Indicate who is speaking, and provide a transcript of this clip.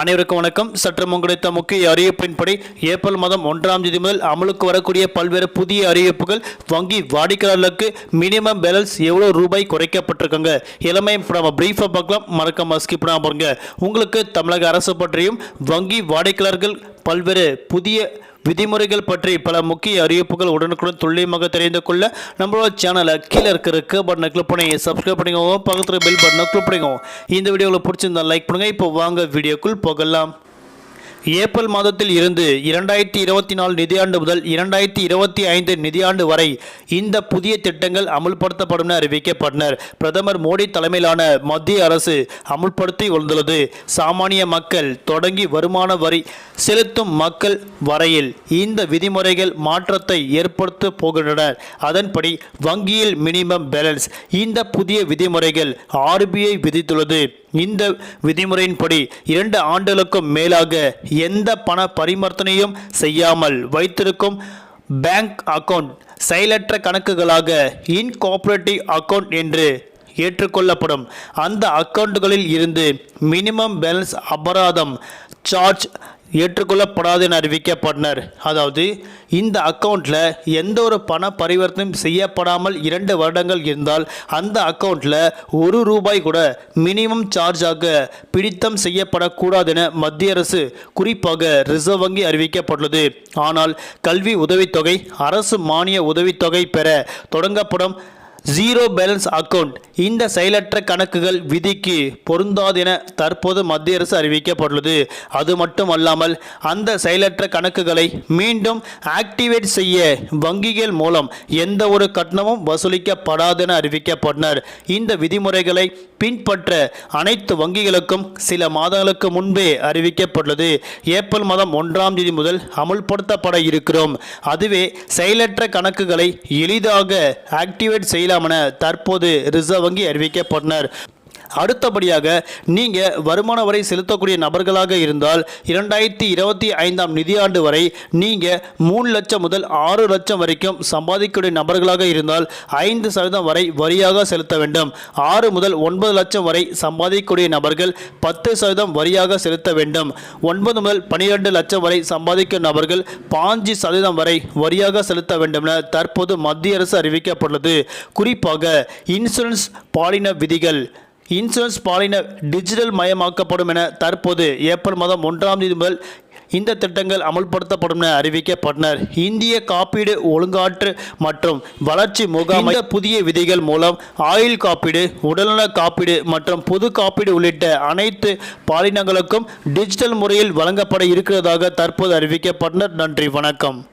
Speaker 1: அனைவருக்கும் வணக்கம். சற்று முன்குடைத்த முக்கிய அறிவிப்பின்படி ஏப்ரல் மாதம் ஒன்றாம் தேதி முதல் அமலுக்கு வரக்கூடிய பல்வேறு புதிய அறிவிப்புகள் வங்கி வாடிக்கையாளர்களுக்கு மினிமம் பேலன்ஸ் எவ்வளோ ரூபாய் குறைக்கப்பட்டிருக்காங்க. எல்லாமே இப்போ நம்ம பிரீஃபாக பார்க்கலாம். மறக்காம ஸ்கிப் பண்ணாமல் பாருங்க. உங்களுக்கு தமிழக அரசு பற்றியும் வங்கி வாடிக்கையாளர்கள் பல்வேறு புதிய விதிமுறைகள் பற்றி பல முக்கிய அறிவிப்புகள் உடனுக்குடன் துல்லியமாக தெரிந்து கொள்ள நம்மளோட சேனலை கீழே இருக்கிற க பட்டனை கிளிக் பண்ணி சப்ஸ்கிரைப் பண்ணிக்கோங்க. பக்கத்தில் பெல் பட்டனை கிளிக் பண்ணிக்கோங்க. இந்த வீடியோவில் பிடிச்சிருந்தா லைக் பண்ணுங்கள் இப்போ வாங்க வீடியோக்குள் போகலாம். ஏப்ரல் மாதத்தில் இருந்து இரண்டாயிரத்தி இருபத்தி நாலு நிதியாண்டு முதல் இரண்டாயிரத்தி இருபத்தி ஐந்து நிதியாண்டு வரை இந்த புதிய திட்டங்கள் அமுல்படுத்தப்படும் என அறிவிக்கப்பட்டனர். பிரதமர் மோடி தலைமையிலான மத்திய அரசு அமுல்படுத்தி வந்துள்ளது சாமானிய மக்கள் தொடங்கி வருமான வரி செலுத்தும் மக்கள் வரையில் இந்த விதிமுறைகள் மாற்றத்தை ஏற்படுத்த போகின்றன. அதன்படி வங்கியில் மினிமம் பேலன்ஸ் இந்த புதிய விதிமுறைகள் ஆர்பிஐ விதித்துள்ளது. இந்த விதிமுறையின்படி இரண்டு ஆண்டுகளுக்கும் மேலாக எந்த பண பரிவர்த்தனையும் செய்யாமல் வைத்திருக்கும் பேங்க் அக்கவுண்ட் செயலற்ற கணக்குகளாக இன்கோஆபரேட்டிவ் அக்கவுண்ட் என்று ஏற்றுக்கொள்ளப்படும். அந்த அக்கௌண்ட்டுகளில் இருந்து மினிமம் பேலன்ஸ் அபராதம் சார்ஜ் ஏற்றுக்கொள்ளப்படாது என அறிவிக்கப்பட்டனர். அதாவது இந்த அக்கௌண்ட்டில் எந்த ஒரு பண பரிவர்த்தனையும் செய்யப்படாமல் இரண்டு வருடங்கள் இருந்தால் அந்த அக்கௌண்ட்டில் ஒரு ரூபாய் கூட மினிமம் சார்ஜாக பிடித்தம் செய்யப்படக்கூடாது என மத்திய அரசு குறிப்பாக ரிசர்வ் வங்கி அறிவிக்கப்பட்டுள்ளது. ஆனால் கல்வி உதவித்தொகை அரசு மானிய உதவித்தொகை பெற தொடங்கப்படும் ஜீரோ பேலன்ஸ் அக்கவுண்ட் இந்த செயலற்ற கணக்குகள் விதிக்கு பொருந்தாதென தற்போது மத்திய அரசு அறிவிக்கப்பட்டுள்ளது. அது மட்டுமல்லாமல் அந்த செயலற்ற கணக்குகளை மீண்டும் ஆக்டிவேட் செய்ய வங்கிகள் மூலம் எந்த ஒரு கட்டணமும் வசூலிக்கப்படாதென அறிவிக்கப்பட்டனர். இந்த விதிமுறைகளை பின்பற்ற அனைத்து வங்கிகளுக்கும் சில மாதங்களுக்கு முன்பே அறிவிக்கப்பட்டுள்ளது. ஏப்ரல் மாதம் ஒன்றாம் தேதி முதல் அமுல்படுத்தப்பட இருக்கிறோம். அதுவே செயலற்ற கணக்குகளை எளிதாக ஆக்டிவேட் செய்யலாம் என தற்போது ரிசர்வ் வங்கி அறிவிக்கப்பட்டனர் அடுத்தபடியாக நீங்கள் வருமான வரி செலுத்தக்கூடிய நபர்களாக இருந்தால் இரண்டாயிரத்தி இருபத்தி ஐந்தாம் நிதியாண்டு வரை நீங்கள் மூணு லட்சம் முதல் ஆறு லட்சம் வரைக்கும் சம்பாதிக்கக்கூடிய நபர்களாக இருந்தால் ஐந்து சதவீதம் வரை வரியாக செலுத்த வேண்டும். ஆறு முதல் ஒன்பது லட்சம் வரை சம்பாதிக்கக்கூடிய நபர்கள் பத்து சதவீதம் வரியாக செலுத்த வேண்டும். ஒன்பது முதல் பனிரெண்டு லட்சம் வரை சம்பாதிக்கும் நபர்கள் பாஞ்சு சதவீதம் வரை வரியாக செலுத்த வேண்டும் என தற்போது மத்திய அரசு அறிவிக்கப்பட்டுள்ளது. குறிப்பாக இன்சூரன்ஸ் பாலின விதிகள் இன்சூரன்ஸ் பாலின டிஜிட்டல் மயமாக்கப்படும் என தற்போது ஏப்ரல் மாதம் ஒன்றாம் தேதி முதல் இந்த திட்டங்கள் அமல்படுத்தப்படும் என அறிவிக்கப்பட்டனர். இந்திய காப்பீடு ஒழுங்காற்று மற்றும் வளர்ச்சி முகாம் புதிய விதிகள் மூலம் ஆயுள் காப்பீடு உடல்நல காப்பீடு மற்றும் பொது காப்பீடு உள்ளிட்ட அனைத்து பாலினங்களுக்கும் டிஜிட்டல் முறையில் வழங்கப்பட இருக்கிறதாக தற்போது அறிவிக்கப்பட்டனர். நன்றி வணக்கம்.